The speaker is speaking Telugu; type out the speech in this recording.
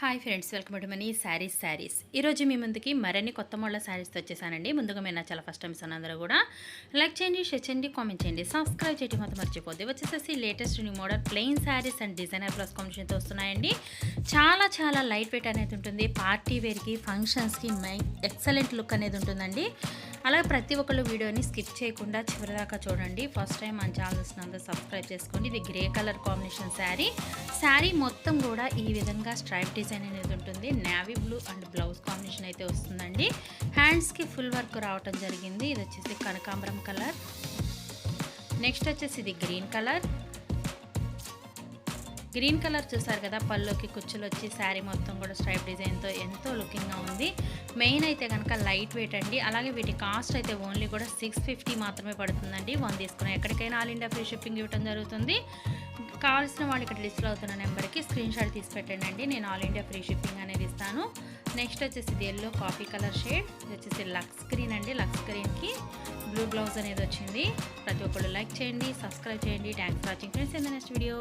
Hi friends welcome to Mani saris saris. ఈరోజు మీ ముందుకి మరిన్ని కొత్త మోడల్ శారీస్తో వచ్చేసానండి ముందుగా మీరు నా చాలా ఫస్ట్ టైమ్స్ అందరూ కూడా లైక్ చేయండి షేర్ చేయండి కామెంట్ చేయండి. సబ్స్క్రైబ్ చేయడం మాత్రం మర్చిపోద్ది. వచ్చేసేసి latest new model plain saris and designer plus కాంబినేషన్తో వస్తున్నాయండి. చాలా చాలా లైట్ వెయిట్ అనేది ఉంటుంది. పార్టీ వేర్కి ఫంక్షన్స్కి మై ఎక్సలెంట్ లుక్ అనేది ఉంటుందండి. అలాగే ప్రతి ఒక్కళ్ళు వీడియోని స్కిప్ చేయకుండా చివరిదాకా చూడండి. ఫస్ట్ టైం మన ఛానల్స్ అంతా సబ్స్క్రైబ్ చేసుకోండి. ఇది grey colour combination sari. Sari మొత్తం కూడా ఈ విధంగా స్ట్రైప్ డిజైన్ అనేది ఉంటుంది. Navy blue and blouse combination అయితే వస్తుందండి. హ్యాండ్స్కి ఫుల్ వర్క్ రావటం జరిగింది. ఇది వచ్చేసి కనకాంబరం కలర్. నెక్స్ట్ వచ్చేసి ఇది గ్రీన్ కలర్. గ్రీన్ కలర్ చూసారు కదా? పళ్ళుకి కుచ్చులు వచ్చి శారీ మొత్తం కూడా స్ట్రైప్ డిజైన్తో ఎంతో లుకింగ్గా ఉంది. మెయిన్ అయితే కనుక లైట్ వెయిట్ అండి. అలాగే వీటి కాస్ట్ అయితే ఓన్లీ కూడా సిక్స్ ఫిఫ్టీ మాత్రమే పడుతుందండి. వన్ తీసుకున్న ఎక్కడికైనా ఆల్ ఇండియా ఫ్రీ షిప్పింగ్ ఇవ్వడం జరుగుతుంది. కావాల్సిన వాళ్ళు ఇక్కడ డిస్ప్లే అవుతున్న నెంబర్కి స్క్రీన్ షాట్ తీసి పెట్టండి అండి నేను ఆల్ ఇండియా ఫ్రీ షిప్పింగ్ అనేది ఇస్తాను. నెక్స్ట్ వచ్చేసి ఇది ఎల్లో కాఫీ కలర్ షేడ్. ఇది వచ్చేసి లక్స్ స్క్రీన్ అండి. లక్స్ స్క్రీన్కి బ్లూ బ్లౌజ్ అనేది వచ్చింది. ప్రతి ఒక్కళ్ళు లైక్ చేయండి సబ్స్క్రైబ్ చేయండి. Thanks watching. Friends in the next video?